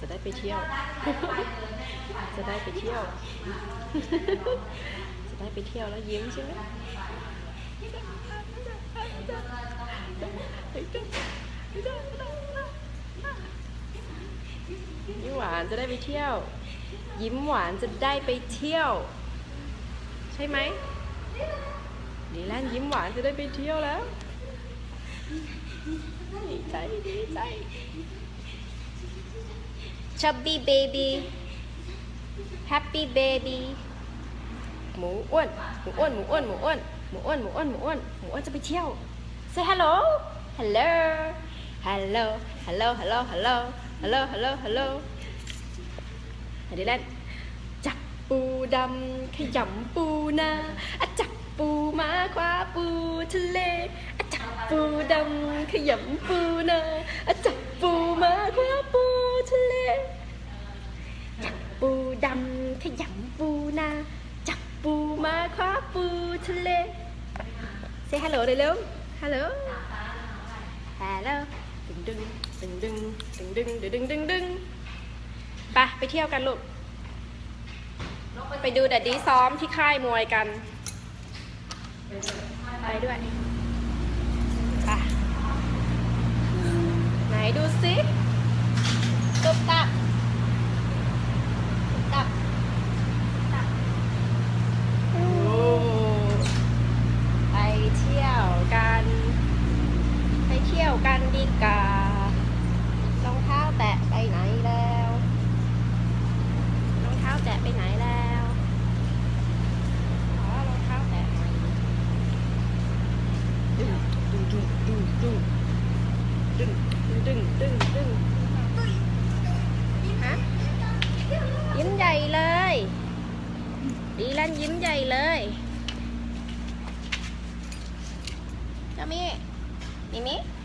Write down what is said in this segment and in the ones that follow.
จะได้ไปเที่ยว จะได้ไปเที่ยว จะได้ไปเที่ยวแล้วยิ้มใช่ไหมยิ้มหวานจะได้ไปเที่ยว ยิ้มหวานจะได้ไปเที่ยว ใช่ไหมดีแลนยิ้มหวานจะได้ไปเที่ยวแล้วดีใจดีใจ Chubby baby Happy baby หมูอ้วนหมูอ้วนหมูอ้วนหมูอ้วนหมูอ้วนหมูอ้วนหมูอ้วนหมูอ้วนจะไปเที่ยว Say hello hello hello hello hello hello hello hello hello อันนี้แหละจับปูดำขยำปูนาอะจับปูมาคว้าปูทะเลอะจับปูดำขยำปูนาอะจับปูมาคว้าปู ปูดำขยำปูนาจับปูมาคว้าปูทะเล Say hello เลยเร็ว Hello Hello ดึงดึงดึงดึงดึงดึงดึงดึงดึงดึงไปไปเที่ยวกันลูก ไปดูแดดดี้ซ้อมที่ค่ายมวยกัน ไปด้วยไปไหนดูสิตุ๊บตับตุ๊บตับตับโอ้ไปเที่ยวกัน ไปเที่ยวกั นดีการองเท้าแตะไปไหนแล้วรองเท้าแตะไปไหนแล้วขอรองเท้าแตะดึงดึงดึงดึงดึงดึงดึงดึงดึงฮะยิ้มใหญ่เลยดีแลนยิ้มใหญ่เลยเจ้ามีมีมีไง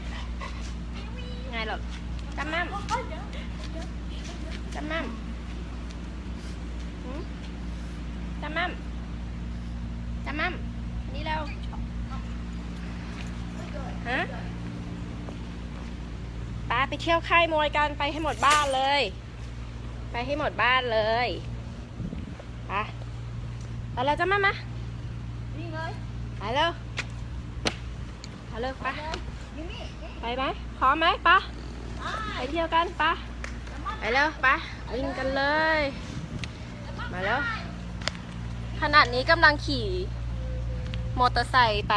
หรอกจำมั่มจำมั่มหืมจำมั่มจำมั่มนี่เราฮะป้าไปเที่ยวค่ายมวยกันไปให้หมดบ้านเลย ไปให้หมดบ้านเลยไปไปแล้วจำมั่มมานี่เลยไปเร็วไป เร็วไปนี่นี่ไปไหมพร้อมไหมปะไปเที่ยวกันปะไปเร็วปะวิ่งกันเลย มาแล้วขนาดนี้กำลังขี่มอเตอร์ไซค์ไป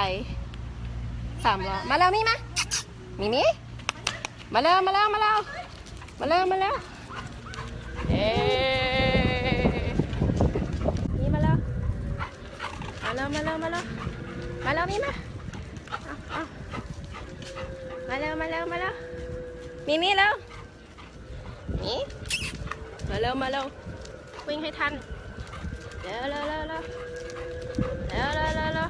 สามล้อมาแล้วมีมามีมีมาแล้วมาแล้วมาแล้วมาแล้วมาแล้วเอ๊นี่มาแล้วมาแล้วมาแล้วมาแล้วมาแล้วมีมาเอาเอา มาแล้วมาแล้วมาแล้วมีมีแล้วนี่มาแล้วมาแล้ววิ่งให้ทันเร็วเร็วเร็วเร็วเร็วเร็วเร็ว